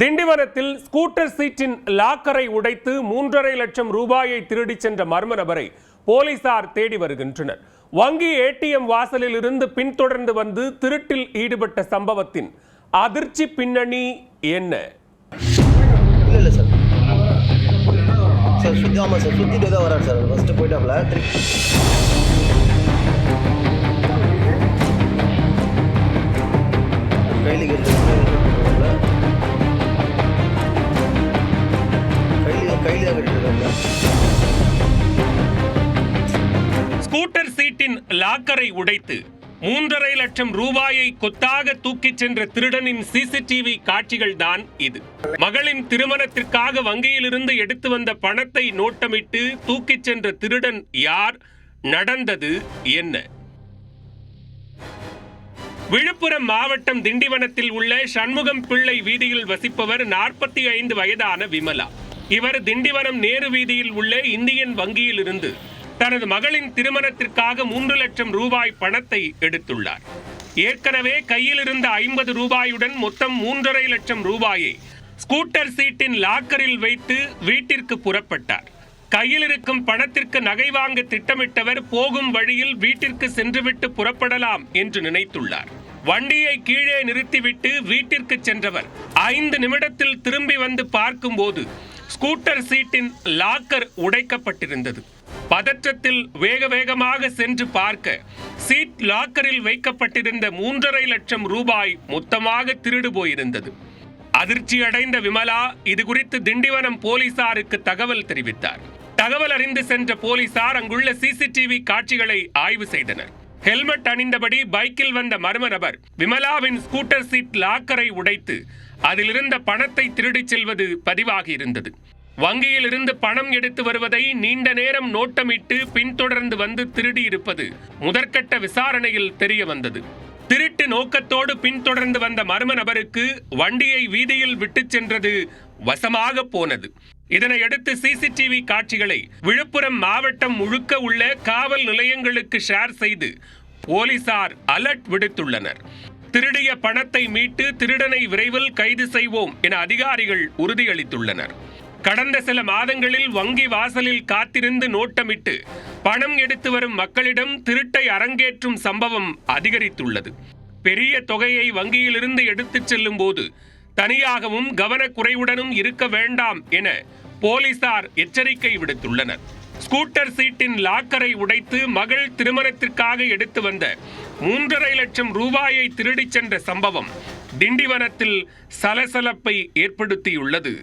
திண்டிவனத்தில் scooter சீட்டின் லாக்கரை உடைத்து மூன்றரை லட்சம் ரூபாயை திருடிச் சென்ற மர்ம நபரை போலீசார் தேடி வருகின்றனர். வங்கி ஏடிஎம் வாசலில் இருந்து பின்தொடர்ந்து வந்து திருட்டில் ஈடுபட்ட சம்பவத்தின் அதிர்ச்சி பின்னணி என்ன? இல்லை சார். சார் ஆமாம் சார். சுற்றிட்டு தான் சார். ஃபஸ்ட்டு போயிட்டாப்ல. லாக்கரை உடைத்து மூன்றரை லட்சம் ரூபாயை கொத்தாக தூக்கிச் சென்ற திருடனின் சிசிடிவி காட்சிகள் தான் இது. மகளின் திருமணத்திற்காக வங்கியிலிருந்து எடுத்து வந்த பணத்தை நோட்டமிட்டு தூக்கிச் சென்ற திருடன் யார்? நடந்தது என்ன? விழுப்புரம் மாவட்டம் திண்டிவனத்தில் உள்ள சண்முகம் பிள்ளை வீதியில் வசிப்பவர் நாற்பத்தி ஐந்து வயதான விமலா. இவர் திண்டிவனம் நேரு வீதியில் உள்ள இந்தியன் வங்கியிலிருந்து தனது மகளின் திருமணத்திற்காக மூன்று லட்சம் ரூபாய் பணத்தை எடுத்துள்ளார். ஏற்கனவே கையில் இருந்த ஐம்பது ரூபாயுடன் மொத்தம் மூன்றரை லட்சம் ரூபாயை ஸ்கூட்டர் சீட்டின் லாக்கரில் வைத்து வீட்டிற்கு புறப்பட்டார். கையில் இருக்கும் பணத்திற்கு நகை வாங்க திட்டமிட்டவர் போகும் வழியில் வீட்டிற்கு சென்றுவிட்டு புறப்படலாம் என்று நினைத்துள்ளார். வண்டியை கீழே நிறுத்திவிட்டு வீட்டிற்கு சென்றவர் ஐந்து நிமிடத்தில் திரும்பி வந்து பார்க்கும்போது ஸ்கூட்டர் சீட்டின் லாக்கர் உடைக்கப்பட்டிருந்தது. பதற்றத்தில் வேக வேகமாக சென்று பார்க்க சீட் லாக்கரில் வைக்கப்பட்டிருந்த மூன்றரை லட்சம் ரூபாய் மொத்தமாக திருடு போயிருந்தது. அதிர்ச்சி அடைந்த விமலா இது குறித்து திண்டிவனம் போலீசாருக்கு தகவல் தெரிவித்தார். தகவல் அறிந்து சென்ற போலீசார் அங்குள்ள சிசிடிவி காட்சிகளை ஆய்வு செய்தனர். ஹெல்மெட் அணிந்தபடி பைக்கில் வந்த மர்ம நபர் விமலாவின் ஸ்கூட்டர் சீட் லாக்கரை உடைத்து அதிலிருந்த பணத்தை திருடிச் செல்வது பதிவாகியிருந்தது. வங்கியில் இருந்து பணம் எடுத்து வருவதை நீண்ட நேரம் நோட்டமிட்டு பின்தொடர்ந்து வந்து திருடி இருப்பது முதற்கட்ட விசாரணையில் தெரிய வந்தது திருட்டு நோக்கத்தோடு பின்தொடர்ந்து வந்த மர்ம நபருக்கு வண்டியை வீதியில் விட்டுச் சென்றது வசமாக போனது. இதனையடுத்து சிசிடிவி காட்சிகளை விழுப்புரம் மாவட்டம் முழுக்க உள்ள காவல் நிலையங்களுக்கு ஷேர் செய்து போலீசார் அலர்ட் விடுத்துள்ளனர். திருடிய பணத்தை மீட்டு திருடனை விரைவில் கைது செய்வோம் என அதிகாரிகள் உறுதியளித்துள்ளனர். கடந்த சில மாதங்களில் வங்கி வாசலில் காத்திருந்து நோட்டமிட்டு பணம் எடுத்து வரும் மக்களிடம் திருட்டை அரங்கேற்றும் சம்பவம் அதிகரித்துள்ளது. பெரிய தொகையை வங்கியிலிருந்து எடுத்துச் செல்லும் போது தனியாகவும் கவனக்குறைவுடனும் இருக்க வேண்டாம் என போலீசார் எச்சரிக்கை விடுத்துள்ளனர். ஸ்கூட்டர் சீட்டின் லாக்கரை உடைத்து மகள் திருமணத்திற்காக எடுத்து வந்த மூன்றரை லட்சம் ரூபாயை திருடிச் சென்ற சம்பவம் திண்டிவனத்தில் சலசலப்பை ஏற்படுத்தியுள்ளது.